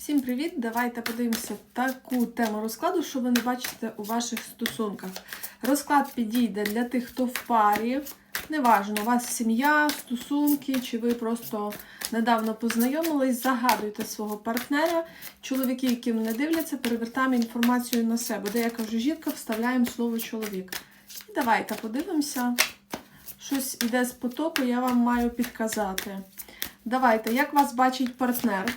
Всім привіт! Давайте подивимося таку тему розкладу, що ви не бачите у ваших стосунках. Розклад підійде для тих, хто в парі. Неважно, у вас сім'я, стосунки, чи ви просто недавно познайомились, загадуйте свого партнера. Чоловіки, які мене дивляться, перевертаємо інформацію на себе. Де я кажу жінка, вставляємо слово чоловік. І давайте подивимося. Щось іде з потоку, я вам маю підказати. Давайте, як вас бачить партнер?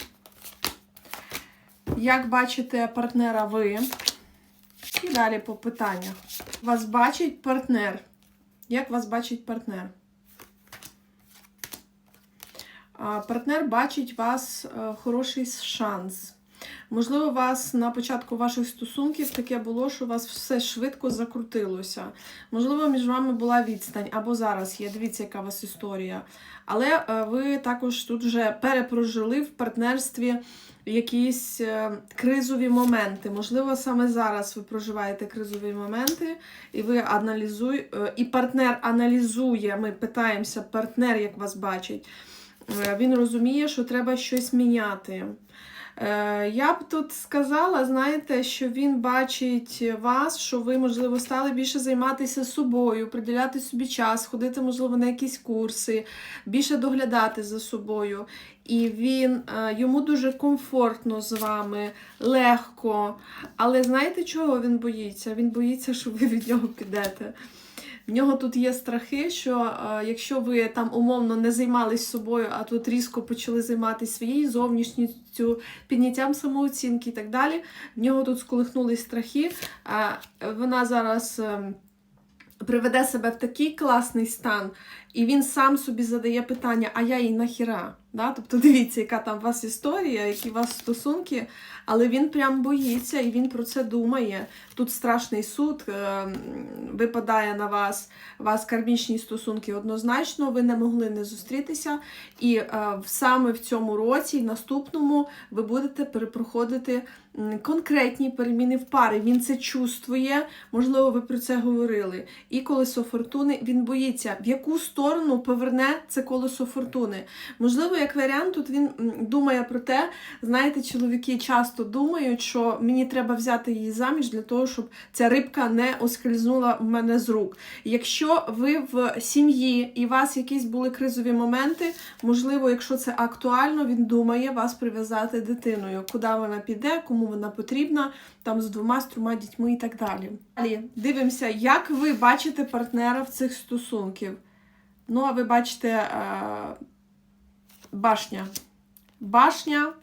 Як бачите партнера ви? І далі по питаннях. Вас бачить партнер. Як вас бачить партнер? Партнер бачить вас е, хороший шанс. Можливо, у вас на початку ваших стосунків таке було, що у вас все швидко закрутилося. Можливо, між вами була відстань, або зараз є. Дивіться, яка у вас історія. Але е, ви також тут вже перепрожили в партнерстві якісь е, кризові моменти. Можливо, саме зараз ви проживаєте кризові моменти, і ви аналізуєте, і партнер аналізує. Ми питаємося, партнер, як вас бачить. Е, Він розуміє, що треба щось міняти. Е, Я б тут сказала, знаєте, що він бачить вас, що ви, можливо, стали більше займатися собою, приділяти собі час, ходити, можливо, на якісь курси, більше доглядати за собою. І він е, йому дуже комфортно з вами, легко. Але знаєте, чого він боїться? Він боїться, що ви від нього підете. В нього тут є страхи, що е, якщо ви там умовно не займались собою, а тут різко почали займатися своєю зовнішністю, підняттям самооцінки і так далі, в нього тут сколихнулись страхи. А вона зараз е, приведе себе в такий класний стан, і він сам собі задає питання: а я їй нахіра? Да? Тобто дивіться, яка там у вас історія, які у вас стосунки, але він прям боїться і він про це думає. Тут страшний суд е, випадає на вас, у вас кармічні стосунки однозначно, ви не могли не зустрітися. І е, саме в цьому році, і наступному, ви будете перепроходити конкретні переміни в пари. Він це чувствує, можливо, ви про це говорили. І колесо фортуни він боїться, в яку сторону поверне це колесо фортуни. Можливо, як варіант, тут він думає про те, знаєте, чоловіки часто думають, що мені треба взяти її заміж для того, щоб ця рибка не оскользнула в мене з рук. Якщо ви в сім'ї і у вас якісь були кризові моменти, можливо, якщо це актуально, він думає вас прив'язати дитиною, куди вона піде, кому вона потрібна, там з двома, з трьома дітьми і так далі. Далі дивимося, як ви бачите партнера в цих стосунків. Ну, а ви бачите Baśnia. Baśnia